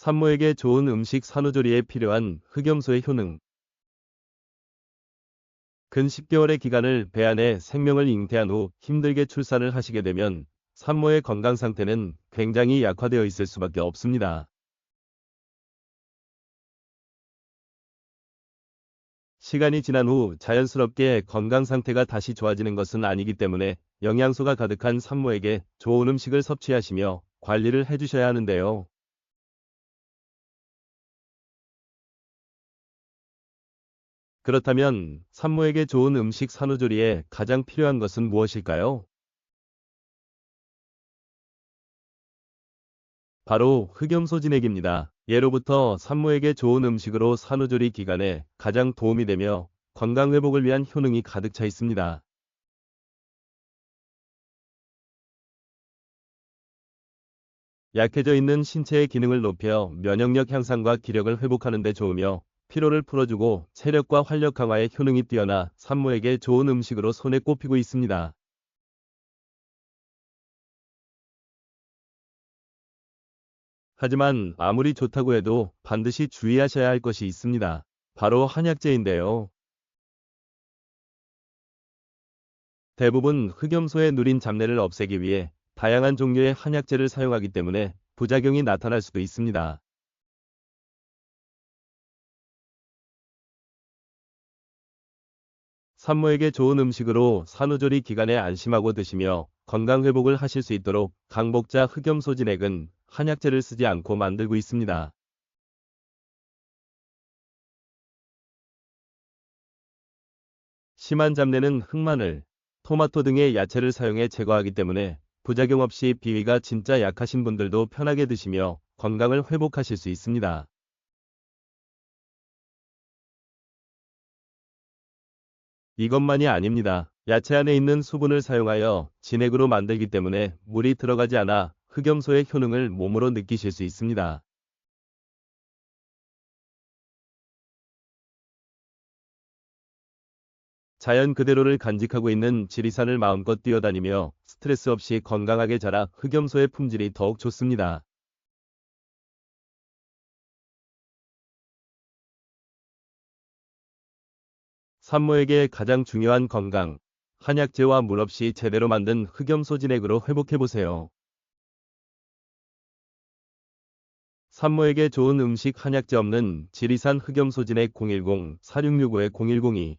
산모에게 좋은 음식 산후조리에 필요한 흑염소의 효능. 근 10개월의 기간을 배 안에 생명을 잉태한 후 힘들게 출산을 하시게 되면 산모의 건강 상태는 굉장히 약화되어 있을 수밖에 없습니다. 시간이 지난 후 자연스럽게 건강 상태가 다시 좋아지는 것은 아니기 때문에 영양소가 가득한 산모에게 좋은 음식을 섭취하시며 관리를 해주셔야 하는데요. 그렇다면 산모에게 좋은 음식 산후조리에 가장 필요한 것은 무엇일까요? 바로 흑염소 진액입니다. 예로부터 산모에게 좋은 음식으로 산후조리 기간에 가장 도움이 되며 건강 회복을 위한 효능이 가득 차 있습니다. 약해져 있는 신체의 기능을 높여 면역력 향상과 기력을 회복하는 데 좋으며 피로를 풀어주고 체력과 활력 강화에 효능이 뛰어나 산모에게 좋은 음식으로 손에 꼽히고 있습니다. 하지만 아무리 좋다고 해도 반드시 주의하셔야 할 것이 있습니다. 바로 한약재인데요. 대부분 흑염소에 누린 잡내를 없애기 위해 다양한 종류의 한약재를 사용하기 때문에 부작용이 나타날 수도 있습니다. 산모에게 좋은 음식으로 산후조리 기간에 안심하고 드시며 건강 회복을 하실 수 있도록 강복자 흑염소 진액은 한약재를 쓰지 않고 만들고 있습니다. 심한 잡내는 흑마늘, 토마토 등의 야채를 사용해 제거하기 때문에 부작용 없이 비위가 진짜 약하신 분들도 편하게 드시며 건강을 회복하실 수 있습니다. 이것만이 아닙니다. 야채 안에 있는 수분을 사용하여 진액으로 만들기 때문에 물이 들어가지 않아 흑염소의 효능을 몸으로 느끼실 수 있습니다. 자연 그대로를 간직하고 있는 지리산을 마음껏 뛰어다니며 스트레스 없이 건강하게 자라 흑염소의 품질이 더욱 좋습니다. 산모에게 가장 중요한 건강, 한약재와 물 없이 제대로 만든 흑염소 진액으로 회복해보세요. 산모에게 좋은 음식 한약재 없는 지리산 흑염소 진액 010-4665-0102